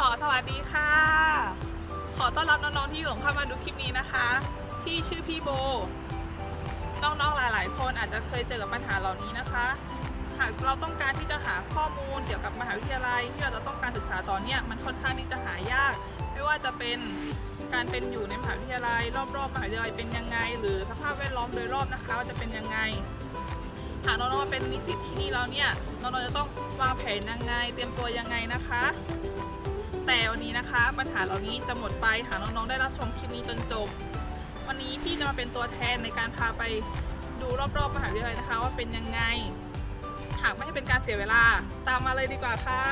สสวัสดีค่ะ ขอต้อนรับน้องๆที่หลงเข้ามาดูคลิปนี้นะคะ พี่ชื่อพี่โบ น้องๆหลาย ๆ คนอาจจะเคยเจอกับปัญหาเหล่านี้นะคะ หากเราต้องการที่จะหาข้อมูลเกี่ยวกับมหาวิทยาลัยที่เราจะต้องการศึกษาต่อเนี่ยมันค่อนข้างที่จะหายาก ไม่ว่าจะเป็นการเป็นอยู่ในมหาวิทยาลัย รอบๆมหาวิทยาลัยเป็นยังไง หรือสภาพแวดล้อมโดยรอบนะคะว่าจะเป็นยังไงหากน้องๆมาเป็นนิสิตที่นี่แล้วเนี่ยน้องๆจะต้องวางแผนยังไง เตรียมตัวยังไงนะคะ แต่วันนี้นะคะ ปัญหาเหล่านี้จะหมดไปหากน้องๆได้รับชมคลิปนี้จนจบ วันนี้พี่จะมาเป็นตัวแทนในการพาไปดูรอบๆมหาวิทยาลัยนะคะ ว่าเป็นยังไง หากไม่ให้เป็นการเสียเวลาตามมาเลยดีกว่าค่ะ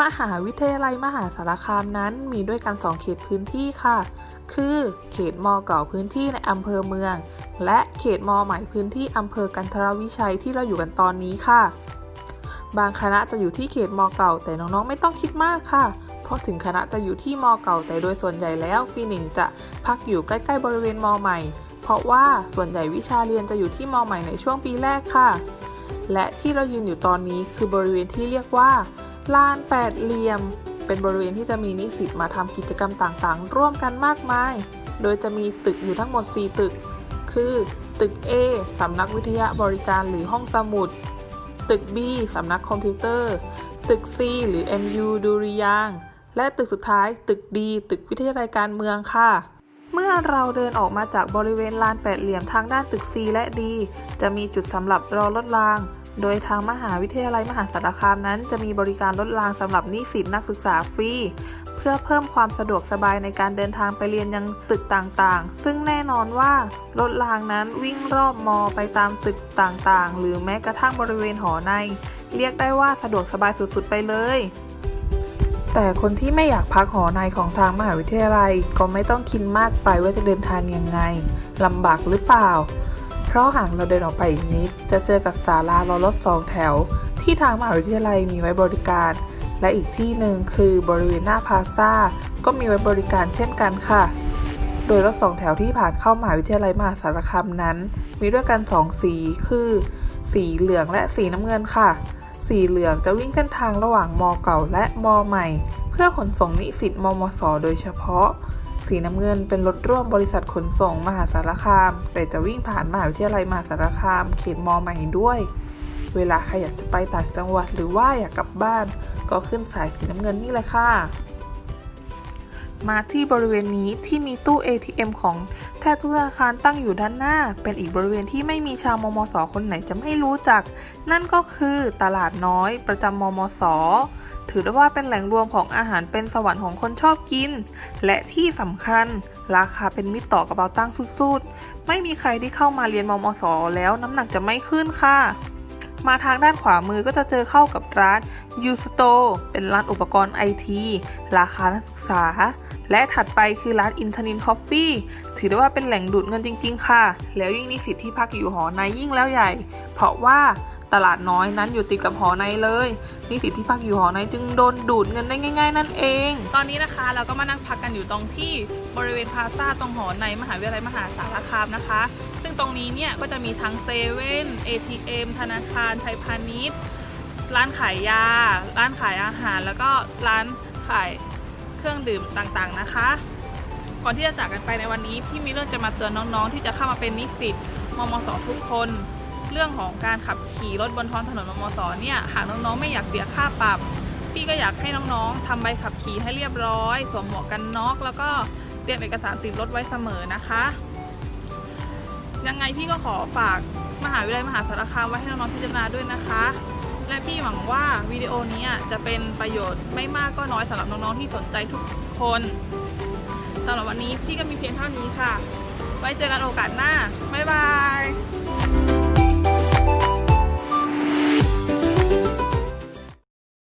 มหาวิทยาลัยมหาสารคามนั้นมีด้วยกัน 2 เขตพื้นที่ค่ะ คือ เขตมเก่าพื้นที่ในอำเภอเมือง และเขตมใหม่พื้นที่อำเภอกันทรวิชัยที่เราอยู่กันตอนนี้ค่ะ บางคณะจะอยู่ที่เขตมเก่า แต่น้องๆไม่ต้องคิดมากค่ะ เพราะถึงคณะจะอยู่ที่มเก่า แต่โดยส่วนใหญ่แล้วปีหนึ่งจะพักอยู่ใกล้ๆบริเวณมใหม่ เพราะว่าส่วนใหญ่วิชาเรียนจะอยู่ที่มใหม่ในช่วงปีแรกค่ะ และที่เรายืนอยู่ตอนนี้คือบริเวณที่เรียกว่า ลานแปดเหลี่ยม เป็นบริเวณที่จะมีนิสิตมาทำกิจกรรมต่างๆ ร่วมกันมากมาย โดยจะมีตึกอยู่ทั้งหมด 4 ตึก คือ ตึก A สำนักวิทยาบริการหรือห้องสมุด ตึก B สำนักคอมพิวเตอร์ ตึก C หรือ MU ดุริยาง และตึกสุดท้ายตึก D ตึกวิทยาลัยการเมืองค่ะเมื่อเราเดินออกมาจากบริเวณลานแปดเหลี่ยมทางด้านตึก C และ D จะมีจุดสำหรับรอรถราง โดยทางมหาวิทยาลัยมหาสารคามนั้น จะมีบริการรถรางสำหรับนิสิตนักศึกษาฟรีเพื่อเพิ่มความสะดวกสบายในการเดินทางไปเรียนยังตึกต่างๆ ซึ่งแน่นอนว่ารถรางนั้นวิ่งรอบมอไปตามตึกต่างๆ หรือแม้กระทั่งบริเวณหอใน เรียกได้ว่าสะดวกสบายสุดๆไปเลย แต่คนที่ไม่อยากพักหอในของทางมหาวิทยาลัยก็ไม่ต้องคิดมากไปว่าจะเดินทางยังไงลำบากหรือเปล่า เพราะหากเราเดินออกไปอีกนิด จะเจอกับศาลารอรถสองแถว ที่ทางมหาวิทยาลัยมีไว้บริการ และอีกที่หนึ่งคือบริเวณหน้าพาซ่าก็มีไว้บริการเช่นกันค่ะ โดยรถสองแถวที่ผ่านเข้ามหาวิทยาลัยมหาสารคามนั้น มีด้วยกันสองสีคือ สีเหลืองและสีน้ำเงินค่ะ สีเหลืองจะวิ่งเส้นทางระหว่างมเก่าและมใหม่ เพื่อขนส่งนิสิตมมส โดยเฉพาะ สีน้ำเงินเป็นรถร่วมบริษัทขนส่งมหาสารคาม แต่จะวิ่งผ่านมหาวิทยาลัยมหาสารคาม เขตมใหม่ด้วย เวลาใครอยากจะไปต่างจังหวัดหรือว่าอยากกลับบ้าน ก็ขึ้นสายสีน้ำเงินนี่เลยค่ะ มาที่บริเวณนี้ที่มีตู้ ATM ของแทบทุกธนาคารตั้งอยู่ด้านหน้า เป็นอีกบริเวณที่ไม่มีชาวมมสคนไหนจะไม่รู้จัก นั่นก็คือตลาดน้อยประจำมมสถือได้ว่าเป็นแหล่งรวมของอาหารเป็นสวรรค์ของคนชอบกิน และที่สำคัญ ราคาเป็นมิตรต่อกระเป๋าตั้งสุดๆ ไม่มีใครที่เข้ามาเรียนมมสแล้วน้ำหนักจะไม่ขึ้นค่ะ มาทางด้านขวามือก็จะเจอเข้ากับร้าน U Store เป็นร้านอุปกรณ์ไอทีราคานักศึกษา และถัดไปคือร้านอินทนินคอฟฟี่ถือได้ว่าเป็นแหล่งดูดเงินจริง ๆ ค่ะ แล้วยิ่งนิสิตที่พักอยู่หอในยิ่งแล้วใหญ่ เพราะว่า ตลาดน้อยนั้นอยู่ติดกับหอในเลยนิสิตที่พักอยู่หอในจึงโดนดูดเงินได้ง่าย ๆ นั่นเอง ตอนนี้นะคะเราก็มานั่งพักกันอยู่ตรงที่บริเวณพาซ่าตรงหอในมหาวิทยาลัยมหาสารคามนะคะ ซึ่งตรงนี้เนี่ยก็จะมีทั้งเซเว่น ATM ธนาคารไทยพาณิชย์ร้านขายยา ร้านขายอาหาร แล้วก็ร้านขายเครื่องดื่มต่างๆนะคะ ก่อนที่จะจากกันไปในวันนี้พี่มีเรื่องจะมาเตือนน้องๆ ที่จะเข้ามาเป็นนิสิตมมสทุกคน เรื่องของการขับขี่รถบนท้องถนนมมสเนี่ยหากน้องๆไม่อยากเสียค่าปรับพี่ก็อยากให้น้องๆทำใบขับขี่ให้เรียบร้อยสวมหมวกกันน็อกแล้วก็เตรียมเอกสารติดรถไว้เสมอนะคะ ยังไงพี่ก็ขอฝากมหาวิทยาลัยมหาสารคามไว้ให้น้องๆพิจารณาด้วยนะคะ และพี่หวังว่าวิดีโอนี้จะเป็นประโยชน์ไม่มากก็น้อยสำหรับน้องๆที่สนใจทุกคนสำหรับวันนี้พี่ก็มีเพียงเท่านี้ค่ะ ไว้เจอกันโอกาสหน้า บ๊ายบาย